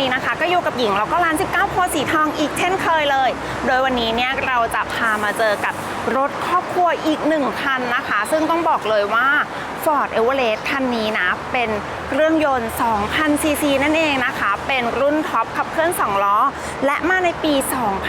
นี้นะคะก็อยู่กับหญิงแล้วก็ร้าน 19โพสีทองอีกเช่นเคยเลย โดยวันนี้เนี่ยเราจะพามาเจอกับรถครอบครัวอีกหนึ่งคันนะคะ ซึ่งต้องบอกเลยว่า Ford e v e r e s t คันนี้นะ เป็นเครื่องยนต์ 2,000 ซีซีนั่นเองนะคะ เป็นรุ่นท็อปขับเคลื่อน 2 ล้อ และมาในปี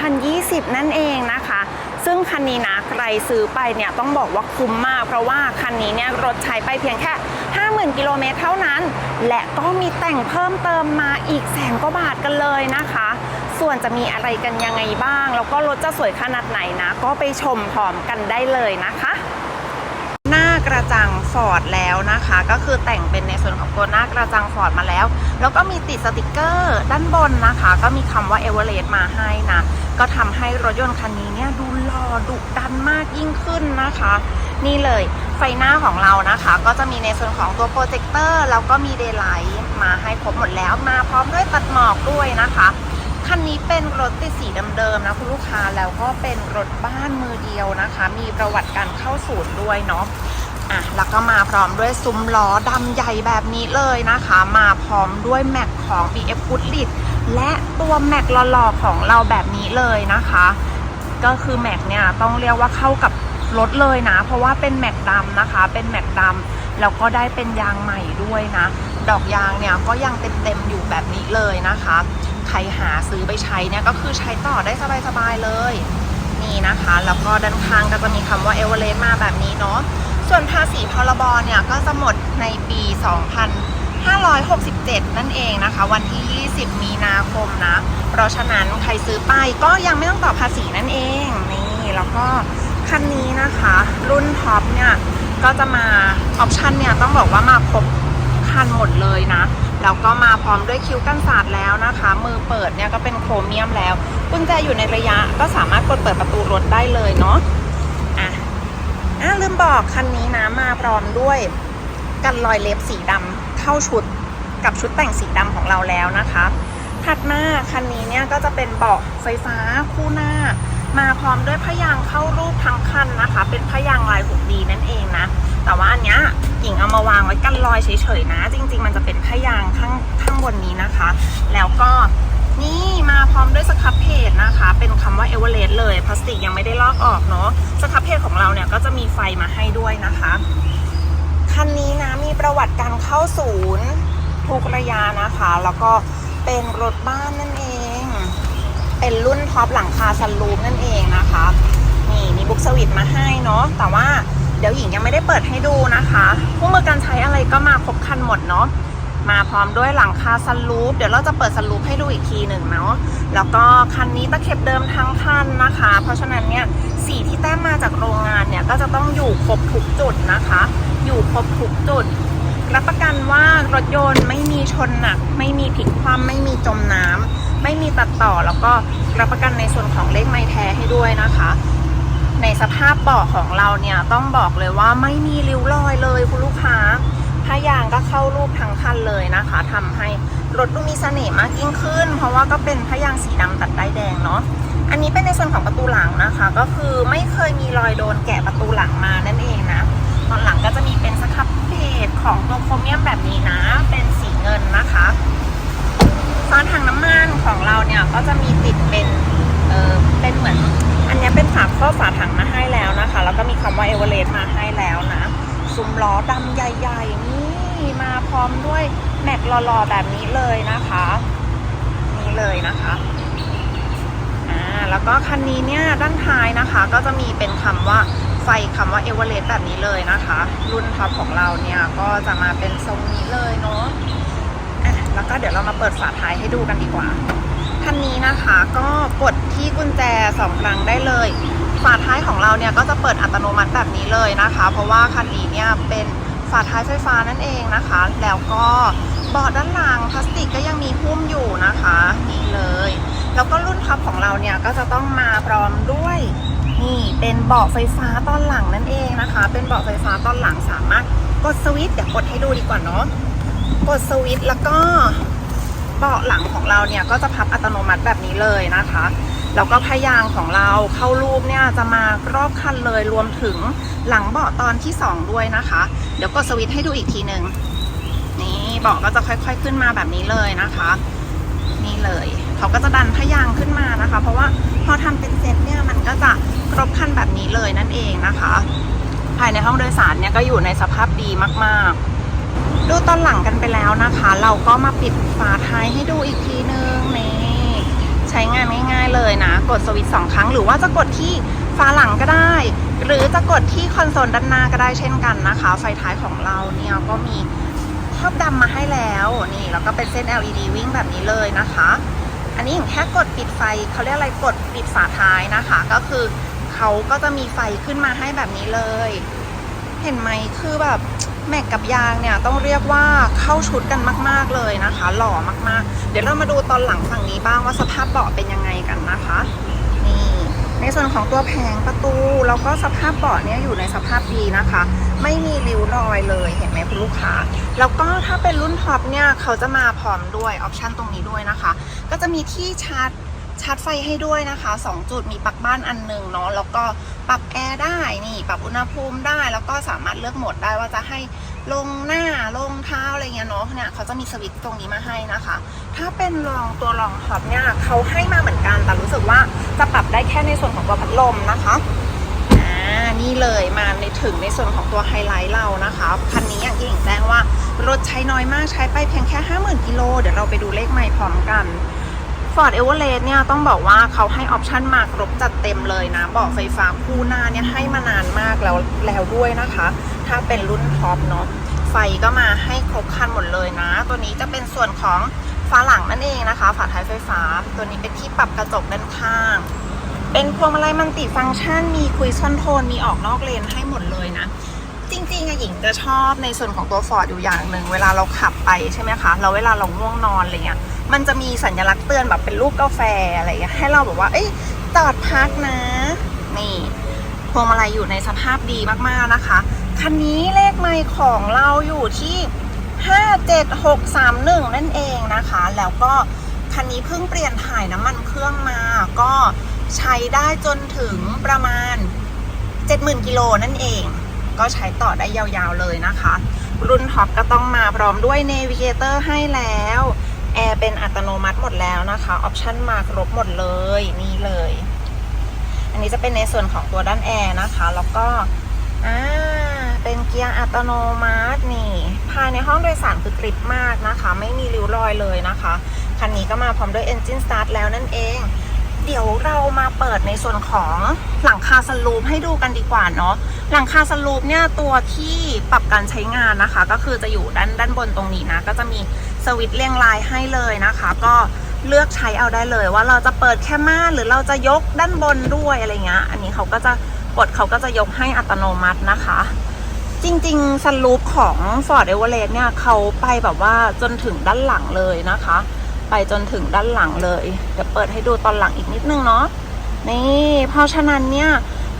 2020 นั่นเองนะคะ ซึ่งคันนี้นะใครซื้อไปเนี่ยต้องบอกว่าคุ้มมาก เพราะว่าคันนี้เนี่ยรถใช้ไปเพียงแค่ 50,000 กิโลเมตรเท่านั้น และก็มีแต่งเพิ่มเติมมาอีกแสนกว่าบาทกันเลยนะคะ ส่วนจะมีอะไรกันยังไงบ้าง แล้วก็รถจะสวยขนาดไหนนะ ก็ไปชมพร้อมกันได้เลยนะคะหน้ากระจังฟอร์ดแล้วนะคะ ก็คือแต่งเป็นในส่วนของตัวหน้ากระจังฟอร์ดมาแล้ว แล้วก็มีติดสติกเกอร์ด้านบนนะคะ ก็มีคำว่าเอเวอเรสต์มาให้นะ ก็ทำให้รถยนต์คันนี้เนี่ยดูหล่อดุดันมากยิ่งขึ้นนะคะ นี่เลยไฟหน้าของเรานะคะ ก็จะมีในส่วนของตัวโปรเจคเตอร์แล้วก็มีเดย์ไลท์มาให้ครบหมดแล้วมาพร้อมด้วยตัดหมอกด้วยนะคะคันนี้เป็นรถติดสีเดิมๆนะคุณลูกค้าแล้วก็เป็นรถบ้านมือเดียวนะคะ มีประวัติการเข้าศูนย์ด้วยเนาะอะแล้วก็มาพร้อมด้วยซุ้มล้อดำใหญ่แบบนี้เลยนะคะ มาพร้อมด้วยแม็กของ BF g o o d l i t และตัวแม็กหล่อๆของเราแบบนี้เลยนะคะ ก็คือแม็กเนี่ยต้องเรียกว่าเข้ากับรถเลยนะ เพราะว่าเป็นแม็กดำนะคะ เป็นแม็กดำแล้วก็ได้เป็นยางใหม่ด้วยนะ ดอกยางเนี่ยก็ยังเต็มๆอยู่แบบนี้เลยนะคะ ใครหาซื้อไปใช้เนี่ยก็คือใช้ต่อได้สบายๆเลย นี่นะคะ แล้วก็ด้านข้างก็จะมีคำว่าเอเวอเรสต์มาแบบนี้เนาะส่วนภาษีพรบเนี่ยก็จะหมดในปี 567 นั่นเองนะคะ วันที่ 20 มีนาคมนะ เพราะฉะนั้นใครซื้อไปก็ยังไม่ต้องต่อภาษีนั่นเองนี่แล้วก็คันนี้นะคะ รุ่นท็อปเนี่ย ก็จะมาออปชันเนี่ยต้องบอกว่ามาครบคันหมดเลยนะแล้วก็มาพร้อมด้วยคิ้วกันศาสตร์แล้วนะคะ มือเปิดเนี่ยก็เป็นโครเมียมแล้วกุญแจอยู่ในระยะก็สามารถกดเปิดประตูรถได้เลยเนาะอะอะลืมบอกคันนี้นะมาพร้อมด้วยกันรอยเล็บสีดำ เข้าชุดกับชุดแต่งสีดำของเราแล้วนะคะ ถัดมาคันนี้เนี่ยก็จะเป็นเบาะไฟฟ้าคู่หน้า มาพร้อมด้วยพยางเข้ารูปทั้งคันนะคะ เป็นพยางลายหุกดีนั่นเองนะ แต่ว่าอันเนี้ยหญิงเอามาวางไว้กันรอยเฉยๆนะ จริง ๆ มันจะเป็นพยางข้างข้างบนนี้นะคะ แล้วก็นี่มาพร้อมด้วยสครับเพจนะคะ เป็นคำว่าเอเวอเรสต์เลย พลาสติกยังไม่ได้ลอกออกเนาะสครับเพจของเราเนี่ยก็จะมีไฟมาให้ด้วยนะคะ คันนี้นะมีประวัติการเข้าศูนย์ทุกระยะนะคะ แล้วก็เป็นรถบ้านนั่นเอง เป็นรุ่นท็อปหลังคาซันรูมนั่นเองนะคะ นี่มีบุ๊กสวิตมาให้เนาะแต่ว่าเดี๋ยวหญิงยังไม่ได้เปิดให้ดูนะคะคู่มือการใช้อะไรก็มาครบคันหมดเนาะมาพร้อมด้วยหลังคาซันรูฟเดี๋ยวเราจะเปิดซันรูฟให้ดูอีกทีหนึ่งเนาะ แล้วก็คันนี้ตะเข็บเดิมทั้งคันนะคะ เพราะฉะนั้นเนี่ยสีที่แต้มมาจากโรงงานเนี่ยก็จะต้องอยู่ครบทุกจุดนะคะ อยู่ครบทุกจุด รับประกันว่ารถยนต์ไม่มีชนหนัก ไม่มีพลิกคว่ำไม่มีจมน้ำไม่มีตัดต่อแล้วก็รับประกันในส่วนของเลขไม้แท้ให้ด้วยนะคะ ในสภาพเบาะของเราเนี่ยต้องบอกเลยว่าไม่มีริ้วรอยเลยคุณลูกค้าผ้ายางก็เข้ารูปทั้งคันเลยนะคะทำให้รถดูมีเสน่ห์มากยิ่งขึ้น เพราะว่าก็เป็นผ้ายางสีดำตัดได้แดงเนาะอันนี้เป็นในส่วนของประตูหลังนะคะ ก็คือไม่เคยมีรอยโดนแกะประตูหลังมานั่นเองนะ ตอนหลังก็จะมีเป็นสครับเพจของตัวโครเมียมแบบนี้นะ เป็นสีเงินนะคะฝาถังน้ำมันของเราเนี่ยก็จะมีติดเป็นเออเป็นเหมือน อันนี้เป็นฝาครอบฝาถังมาให้แล้วนะคะ แล้วก็มีคำว่าเอเวอเรสต์มาให้แล้วนะซุ้มล้อดำใหญ่ๆนี่มาพร้อมด้วยแม็กหล่อๆแบบนี้เลยนะคะ นี่เลยนะคะอ่าแล้วก็คันนี้เนี่ยด้านท้ายนะคะ ก็จะมีเป็นคำว่า ไฟคำว่าเอเวอเรสต์แบบนี้เลยนะคะ รุ่นท็อปของเราเนี่ยก็จะมาเป็นทรงนี้เลยเนาะะแล้วก็เดี๋ยวเรามาเปิดฝาท้ายให้ดูกันดีกว่าคันนี้นะคะก็กดที่กุญแจสองครั้งได้เลย ฝาท้ายของเราเนี่ยก็จะเปิดอัตโนมัติแบบนี้เลยนะคะ เพราะว่าคันนี้เนี่ยเป็นฝาท้ายไฟฟ้านั่นเองนะคะ แล้วก็เบาะด้านหลังพลาสติกก็ยังมีหุ้มอยู่นะคะนี่เลย แล้วก็รุ่นท็อปของเราเนี่ยก็จะต้องมาพร้อมด้วย นี่เป็นเบาะไฟฟ้าตอนหลังนั่นเองนะคะ เป็นเบาะไฟฟ้าตอนหลังสามารถกดสวิตช์เดี๋ยวกดให้ดูดีกว่าเนาะกดสวิตช์แล้วก็เบาะหลังของเราเนี่ยก็จะพับอัตโนมัติแบบนี้เลยนะคะแล้วก็พยางของเราเข้ารูปเนี่ยจะมารอบคันเลยรวมถึงหลังเบาะตอนที่ 2 ด้วยนะคะ เดี๋ยวกดสวิตช์ให้ดูอีกทีหนึ่งนี่เบาะก็จะค่อย ๆขึ้นมาแบบนี้เลยนะคะ นี่เลย เขาก็จะดันพยางขึ้นมานะคะ เพราะว่า พอทำเป็นเซตเนี่ยมันก็จะครบคันแบบนี้เลยนั่นเองนะคะ ภายในห้องโดยสารเนี่ยก็อยู่ในสภาพดีมากๆ ดูตอนหลังกันไปแล้วนะคะ เราก็มาปิดฝาท้ายให้ดูอีกทีนึงนี่ใช้งานง่ายๆเลยนะ กดสวิตช์สองครั้งหรือว่าจะกดที่ฝาหลังก็ได้ หรือจะกดที่คอนโซลด้านหน้าก็ได้เช่นกันนะคะ ไฟท้ายของเราเนี่ยก็มีครอบดำมาให้แล้วนี่แล้วก็เป็นเส้น LED วิ่งแบบนี้เลยนะคะ อันนี้อย่างแค่กดปิดไฟเขาเรียกอะไรกดปิดฝาท้ายนะคะ ก็คือเขาก็จะมีไฟขึ้นมาให้แบบนี้เลย เห็นไหมคือแบบแม็กกับยางเนี่ยต้องเรียกว่าเข้าชุดกันมาก ๆเลยนะคะ หล่อมากๆ เดี๋ยวเรามาดูตอนหลังฝั่งนี้บ้างว่าสภาพเบาะเป็นยังไงกันนะคะ นี่ในส่วนของตัวแผงประตูแล้วก็สภาพเบาะเนี่ยอยู่ในสภาพ ดีนะคะ ไม่มีริ้วรอยเลยเห็นไหมคุณลูกค้า แล้วก็ถ้าเป็นรุ่นท็อปเนี่ยเขาจะมาพร้อมด้วยออปชันตรงนี้ด้วยนะคะ ก็จะมีที่ชาร์จชาร์จไฟให้ด้วยนะคะ 2 จุดมีปลั๊กบ้านอันหนึ่งเนาะแล้วก็ปรับแอร์ได้นี่ปรับอุณหภูมิได้ แล้วก็สามารถเลือกโหมดได้ว่าจะให้ลงหน้าลงเท้าอะไรเงี้ยเนาะเนี่ยเขาจะมีสวิตช์ตรงนี้มาให้นะคะ ถ้าเป็นรองตัวรองท็อปเนี่ยเขาให้มาเหมือนกันแต่รู้สึกว่าจะปรับได้แค่ในส่วนของตัวพัดลมนะคะ นี่เลยมาในถึงในส่วนของตัวไฮไลท์เรานะคะคันนี้อย่างที่หญิงแจ้งว่ารถใช้น้อยมากใช้ไปเพียงแค่ 50,000กิโลเดี๋ยวเราไปดูเลขใหม่พร้อมกัน Ford e v e r e s t เนี่ยต้องบอกว่าเขาให้ออปชันมากรบจัดเต็มเลยนะบาะไฟฟ้าคู่หน้าเนี่ยให้มานานมากแล้วแล้วด้วยนะคะ ถ้าเป็นรุ่นท็อปเนาะไฟก็มาให้ครบคันหมดเลยนะ ตัวนี้จะเป็นส่วนของฝาหลังนั่นเองนะคะ ฝาท้ายไฟฟ้า ตัวนี้เป็นที่ปรับกระจกด้านข้าง เป็นพวงมาลัยมัลติฟังก์ชัน มีคุยซอนโทน มีออกนอกเลนให้หมดเลยนะ จริงๆอะหญิงจะชอบในส่วนของตัวฟอร์ดอยู่อย่างหนึ่ง เวลาเราขับไปใช่ไหมคะแล้วเวลาเราง่วงนอนอะไรเงี้ย มันจะมีสัญลักษณ์เตือนแบบเป็นรูปกาแฟอะไรเงี้ย ให้เราแบบว่า เอ้ยจอดพักนะ นี่พวงมาลัยอยู่ในสภาพดีมากๆนะคะ คันนี้เลขไมล์ของเราอยู่ที่ 57631 นั่นเองนะคะ แล้วก็คันนี้เพิ่งเปลี่ยนถ่ายน้ำมันเครื่องมา ก็ ใช้ได้จนถึงประมาณ 70,000กิโลนั่นเอง ก็ใช้ต่อได้ยาวๆเลยนะคะ รุ่นท็อปก็ต้องมาพร้อมด้วย Navigator ให้แล้วแอร์เป็นอัตโนมัติหมดแล้วนะคะออปชันมาครบหมดเลยนี่เลย อันนี้จะเป็นในส่วนของตัวด้านแอร์นะคะ แล้วก็อ่าเป็นเกียร์อัตโนมัตินี่ภายในห้องโดยสารคือกริบมากนะคะ ไม่มีริ้วรอยเลยนะคะ คันนี้ก็มาพร้อมด้วย Engine Start แล้วนั่นเอง เดี๋ยวเรามาเปิดในส่วนของหลังคาสลูปให้ดูกันดีกว่าเนาะหลังคาสลูปเนี่ยตัวที่ปรับการใช้งานนะคะ ก็คือจะอยู่ด้านด้านบนตรงนี้นะ ก็จะมีสวิตช์เรียงรายให้เลยนะคะ ก็เลือกใช้เอาได้เลยว่าเราจะเปิดแค่ม่านหรือเราจะยกด้านบนด้วยอะไรเงี้ยอันนี้เขาก็จะกดเขาก็จะยกให้อัตโนมัตินะคะ จริงๆสลูปของ Ford e v e r e s t เนี่ยเขาไปแบบว่าจนถึงด้านหลังเลยนะคะ ไปจนถึงด้านหลังเลย เดี๋ยวเปิดให้ดูตอนหลังอีกนิดนึงเนาะนี่เพราะฉะนั้นเนี่ย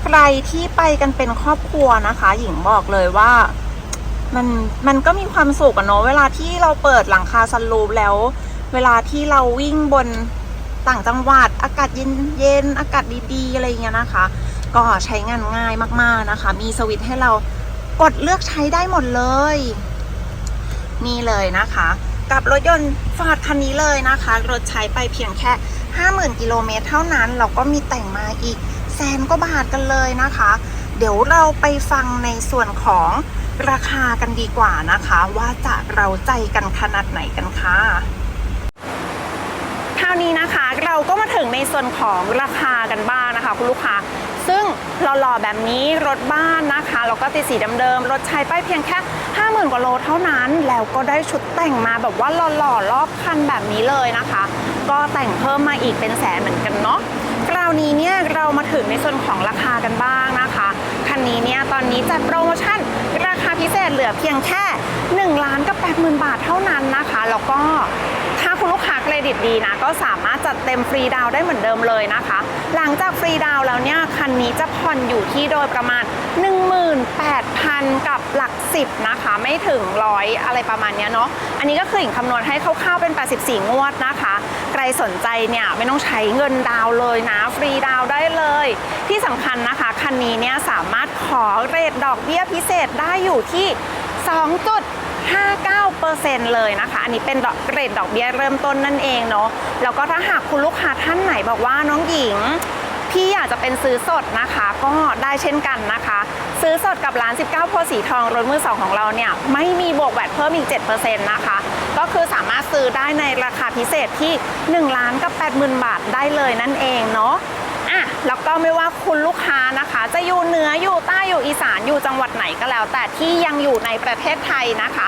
ใครที่ไปกันเป็นครอบครัวนะคะ หญิงบอกเลยว่ามันมันก็มีความสุขอะเนาะเวลาที่เราเปิดหลังคาซันรูฟแล้ว เวลาที่เราวิ่งบนต่างจังหวัดอากาศเย็นเย็นอากาศดีๆอะไรเงี้ยนะคะ ก็ใช้งานง่ายมากๆนะคะ มีสวิตช์ให้เรากดเลือกใช้ได้หมดเลย นี่เลยนะคะ กับรถยนต์ฟอร์ดคันนี้เลยนะคะ รถใช้ไปเพียงแค่ 50,000 กิโลเมตรเท่านั้น เราก็มีแต่งมาอีกแสนกว่าบาทกันเลยนะคะ เดี๋ยวเราไปฟังในส่วนของราคากันดีกว่านะคะ ว่าจะเราใจกันขนาดไหนกันค่ะคราวนี้นะคะเราก็มาถึงในส่วนของราคากันบ้างนะคะ คุณลูกค้า ซึ่งหล่อๆแบบนี้รถบ้านนะคะแล้วก็ติดสีเดิมๆรถใช้ป้ายเพียงแค่ 50,000กว่าโลเท่านั้น แล้วก็ได้ชุดแต่งมาแบบว่าหล่อๆรอบคันแบบนี้เลยนะคะ ก็แต่งเพิ่มมาอีกเป็นแสนเหมือนกันเนาะคราวนี้เนี่ยเรามาถึงในส่วนของราคากันบ้างนะคะคันนี้เนี่ยตอนนี้จัดโปรโมชั่นราคาพิเศษเหลือเพียงแค่1ล้านกับ80,000 บาทเท่านั้นนะคะแล้วก็ถ้าคุณลูกค้าเครดิตดีนะก็สามารถจัดเต็มฟรีดาวได้เหมือนเดิมเลยนะคะ หลังจากฟรีดาวแล้วเนี่ย นี้จะผ่อนอยู่ที่โดยประมาณ 18,000 กับหลัก 10 นะคะ ไม่ถึงร้อยอะไรประมาณเนี้ยเนาะอันนี้ก็คือหญิงคำนวณให้คร่าวๆเป็น 84 งวดนะคะ ใครสนใจเนี่ยไม่ต้องใช้เงินดาวเลยนะ ฟรีดาวได้เลย ที่สำคัญนะคะ คันนี้เนี่ยสามารถขอเรทดอกเบี้ยพิเศษได้อยู่ที่ 2 จุด59%เลยนะคะ อันนี้เป็นดอกเกรดดอกเบี้ยเริ่มต้นนั่นเองเนาะ แล้วก็ถ้าหากคุณลูกค้าท่านไหนบอกว่าน้องหญิง พี่อยากจะเป็นซื้อสดนะคะ ก็ได้เช่นกันนะคะ ซื้อสดกับร้าน 19โพสีทองรถมือสองของเราเนี่ยไม่มีบวกแวดเพิ่มอีก 7%นะคะ ก็คือสามารถซื้อได้ในราคาพิเศษที่ 1 ล้านกับ 80,000 บาทได้เลยนั่นเองเนาะอะแล้วก็ไม่ว่าคุณลูกค้านะคะ จะอยู่เหนืออยู่ใต้อยู่อีสานอยู่จังหวัดไหนก็แล้ว แต่ที่ยังอยู่ในประเทศไทยนะคะ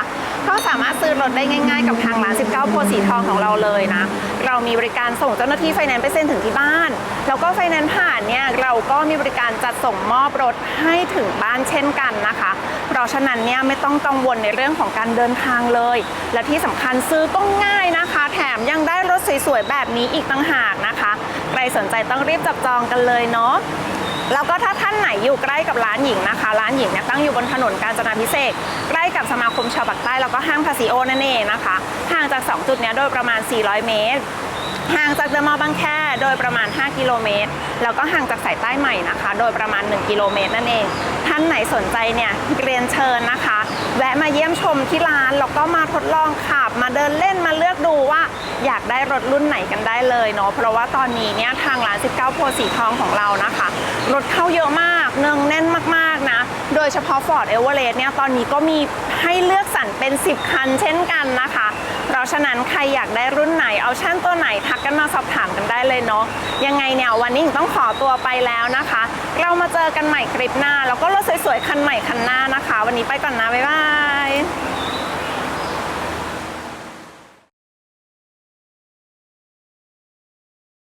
ก็สามารถซื้อรถได้ง่าย ๆ กับทางร้าน 19 โพสีทองของเราเลยนะ เรามีบริการส่งเจ้าหน้าที่ไฟแนนซ์ไปเซ็นถึงที่บ้าน แล้วก็ไฟแนนซ์ผ่านเนี่ยเราก็มีบริการจัดส่งมอบรถให้ถึงบ้านเช่นกันนะคะ เพราะฉะนั้นเนี่ยไม่ต้องกังวลในเรื่องของการเดินทางเลย และที่สำคัญซื้อก็ง่ายนะคะ แถมยังได้รถสวยๆแบบนี้อีกต่างหากนะคะ ใครสนใจต้องรีบจับจองกันเลยเนาะ แล้วก็ถ้าท่านไหนอยู่ใกล้กับร้านหญิงนะคะ ร้านหญิงเนี่ยตั้งอยู่บนถนนกาญจนาพิเศษใกล้กับสมาคมชาวปากใต้แล้วก็ห้างภาซิโอนั่นเองนะคะห่างจาก 2 จุดนี้โดยประมาณ 400 เมตรห่างจากเดอะมอลล์บางแคโดยประมาณ 5 กิโลเมตร แล้วก็ห่างจากสายใต้ใหม่นะคะ โดยประมาณ 1 กิโลเมตรนั่นเอง ท่านไหนสนใจเนี่ยเรียนเชิญนะคะ แวะมาเยี่ยมชมที่ร้านแล้วก็มาทดลองขับ มาเดินเล่นมาเลือกดูว่าอยากได้รถรุ่นไหนกันได้เลยเนาะเพราะว่าตอนนี้เนี่ยทางร้าน 19โพสีทองของเรานะคะ รถเข้าเยอะมากเนืองแน่นมากๆนะ โดยเฉพาะ Ford e v e r e s t เนี่ยตอนนี้ก็มีให้เลือกสรรเป็น 10 คันเช่นกันนะคะ เพราะฉะนั้นใครอยากได้รุ่นไหนเอาชั่นตัวไหนทักกันมาสอบถามกันได้เลยเนาะยังไงเนี่ยวันนี้ต้องขอตัวไปแล้วนะคะ เรามาเจอกันใหม่คลิปหน้า แล้วก็รถสวยๆ คันใหม่คันหน้านะคะ วันนี้ไปก่อนนะ บ๊ายบาย